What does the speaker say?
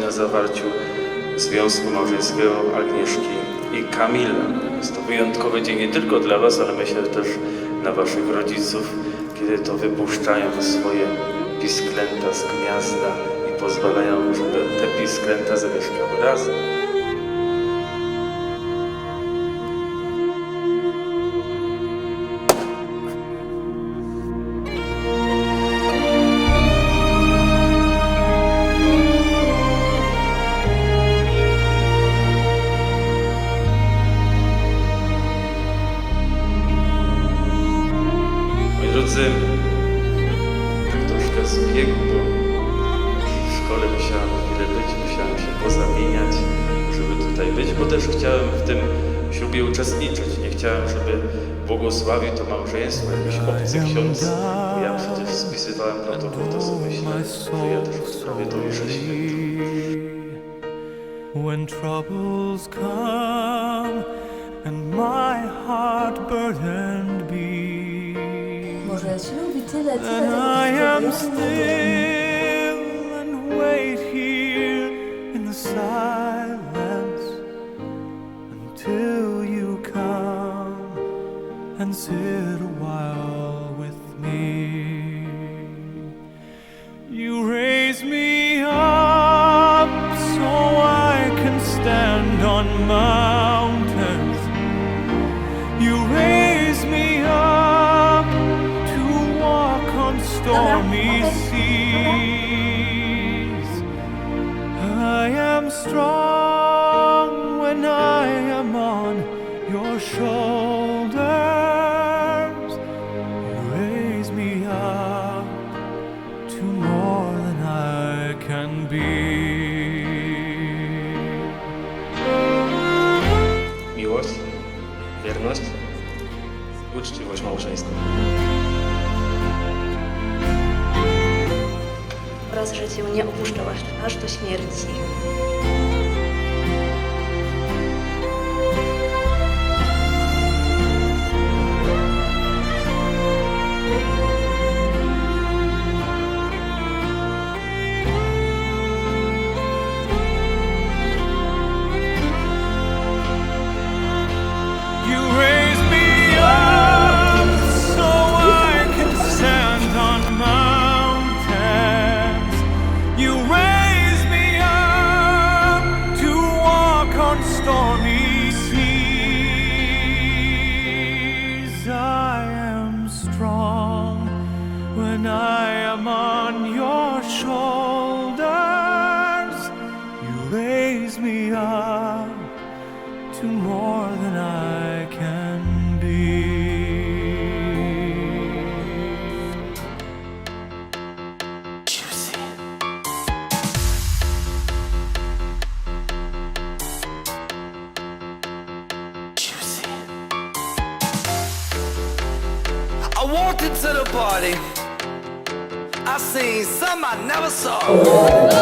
na zawarciu związku małżeńskiego Agnieszki i Kamila. Jest to wyjątkowy dzień nie tylko dla Was, ale myślę też dla Waszych rodziców, kiedy to wypuszczają swoje pisklęta z gniazda i pozwalają, żeby te pisklęta zamieszkały razem. Zbiegł, bo w szkole musiałem chwilę być, musiałem się pozamieniać, żeby tutaj być, bo też chciałem w tym ślubie uczestniczyć. Nie chciałem, żeby błogosławił to małżeństwo jakiś obcy ksiądz, bo ja przecież spisywałem protokół, to sobie myślałem, że ja też w sprawie to muszę. When troubles come and my heart burdened and I am still and wait here in the silence until you come and sit a while with me. з життів не опущала аж до смерті. I on your shoulders. You raise me up to more than I can be. Juicy. Juicy. I walked into the party. I seen some I never saw.